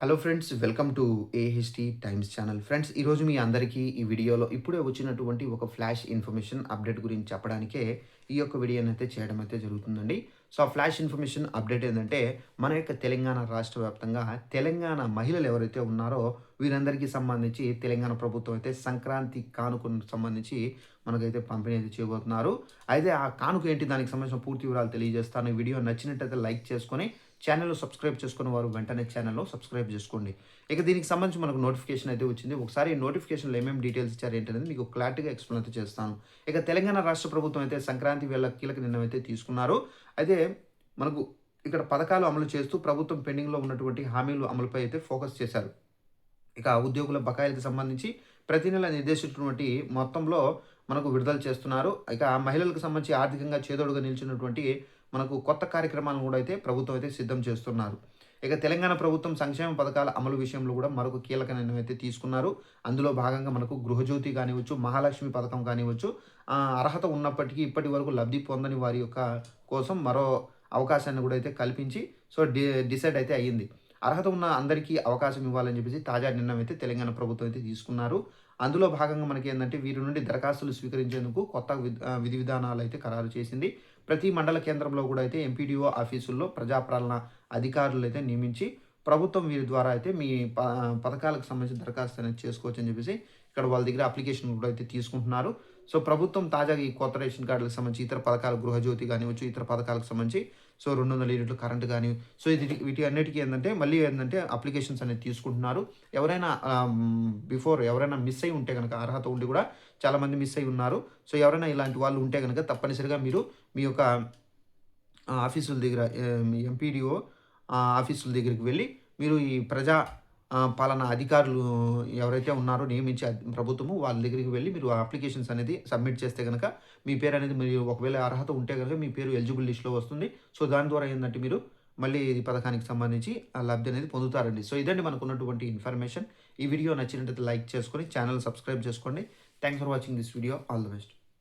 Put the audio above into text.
Hello friends welcome to AHT times channel friends ఈరోజు మీ అందరికీ ఈ వీడియోలో ఇప్పుడే వచ్చినటువంటి ఒక ఫ్లాష్ ఇన్ఫర్మేషన్ అప్డేట్ గురించి చెప్పడానికే ఈ యొక్క వీడియోని అయితే చేయడం అయితే జరుగుతుందండి. సో ఆ ఫ్లాష్ ఇన్ఫర్మేషన్ అప్డేట్ ఏంటంటే మన యొక్క తెలంగాణ రాష్ట్ర వ్యాప్తంగా తెలంగాణ మహిళలు ఎవరైతే ఉన్నారో వీరందరికీ సంబంధించి తెలంగాణ ప్రభుత్వం అయితే సంక్రాంతి కానుకకు సంబంధించి మనకైతే పంపిణీ అయితే చేయబోతున్నారు. అయితే ఆ కానుక ఏంటి? దానికి సంబంధించిన పూర్తి వివరాలు తెలియజేస్తాను. వీడియో నచ్చినట్టయితే లైక్ చేసుకొని ఛానల్ సబ్స్క్రైబ్ చేసుకున్న వారు వెంటనే ఛానల్లో సబ్స్క్రైబ్ చేసుకోండి. ఇక దీనికి సంబంధించి మనకు నోటిఫికేషన్ అయితే వచ్చింది. ఒకసారి నోటిఫికేషన్లో ఏమేమి డీటెయిల్స్ ఇచ్చారు ఏంటనేది మీకు క్లారిటీగా ఎక్స్ప్లెయిన్ అయితే చేస్తాను. ఇక తెలంగాణ రాష్ట్ర ప్రభుత్వం అయితే సంక్రాంతి వేళ కీలక నిర్ణయం అయితే తీసుకున్నారు. అయితే మనకు ఇక్కడ పథకాలు అమలు చేస్తూ ప్రభుత్వం పెండింగ్లో ఉన్నటువంటి హామీలు అమలుపై అయితే ఫోకస్ చేశారు. ఇక ఉద్యోగుల బకాయిలకు సంబంధించి ప్రతి నెల నిర్దేశించినటువంటి మొత్తంలో మనకు విడుదల చేస్తున్నారు. ఇక మహిళలకు సంబంధించి ఆర్థికంగా చేదోడుగా నిలిచినటువంటి మనకు కొత్త కార్యక్రమాలను కూడా అయితే ప్రభుత్వం అయితే సిద్ధం చేస్తున్నారు. ఇక తెలంగాణ ప్రభుత్వం సంక్షేమ పథకాల అమలు విషయంలో కూడా మరొక కీలక నిర్ణయం అయితే తీసుకున్నారు. అందులో భాగంగా మనకు గృహజ్యోతి కానివచ్చు మహాలక్ష్మి పథకం కానివచ్చు అర్హత ఉన్నప్పటికీ ఇప్పటి వరకు లబ్ధి పొందని వారి యొక్క కోసం మరో అవకాశాన్ని కూడా అయితే కల్పించి సో డి డిసైడ్ అయితే అయ్యింది. అర్హత ఉన్న అందరికీ అవకాశం ఇవ్వాలని చెప్పేసి తాజా నిర్ణయం అయితే తెలంగాణ ప్రభుత్వం అయితే తీసుకున్నారు. అందులో భాగంగా మనకి ఏంటంటే వీరి నుండి దరఖాస్తులు స్వీకరించేందుకు కొత్త విధి విధానాలు అయితే ఖరారు చేసింది. ప్రతి మండల కేంద్రంలో కూడా అయితే ఎంపీడీఓ ఆఫీసుల్లో ప్రజాపాలన అధికారులు అయితే నియమించి ప్రభుత్వం వీరి ద్వారా అయితే మీ ప పథకాలకు సంబంధించిన దరఖాస్తు అనేది చేసుకోవచ్చు అని చెప్పేసి ఇక్కడ వాళ్ళ దగ్గర అప్లికేషన్ కూడా అయితే తీసుకుంటున్నారు. సో ప్రభుత్వం తాజాగా ఈ కొత్త రేషన్ కార్డులకు సంబంధించి ఇతర పథకాలు గృహజ్యోతి కానివచ్చు ఇతర పథకాలకు సంబంధించి సో రెండు వందల యూనిట్లు కరెంట్ కానీ సో ఇది వీటి అన్నిటికీ ఏంటంటే మళ్ళీ ఏంటంటే అప్లికేషన్స్ అనేది తీసుకుంటున్నారు. ఎవరైనా బిఫోర్ ఎవరైనా మిస్ అయి ఉంటే కనుక అర్హత ఉండి కూడా చాలామంది మిస్ అయి ఉన్నారు. సో ఎవరైనా ఇలాంటి వాళ్ళు ఉంటే కనుక తప్పనిసరిగా మీరు మీ యొక్క ఆఫీసుల దగ్గర మీ ఎంపీడీఓ ఆఫీసుల దగ్గరికి వెళ్ళి మీరు ఈ ప్రజా పాలన అధికారులు ఎవరైతే ఉన్నారో నియమించే ప్రభుత్వము వాళ్ళ దగ్గరికి వెళ్ళి మీరు ఆ అప్లికేషన్స్ అనేది సబ్మిట్ చేస్తే కనుక మీ పేరు అనేది మీరు ఒకవేళ అర్హత ఉంటే కనుక మీ పేరు ఎలిజిబుల్ లిస్ట్లో వస్తుంది. సో దాని ద్వారా ఏంటంటే మీరు మళ్ళీ ఈ పథకానికి సంబంధించి ఆ లబ్ధి అనేది పొందుతారండి. సో ఇదండి మనకు ఉన్నటువంటి ఇన్ఫర్మేషన్. ఈ వీడియో నచ్చినట్లయితే లైక్ చేసుకొని ఛానల్ సబ్స్క్రైబ్ చేసుకోండి. Thanks for watching this video. All the best.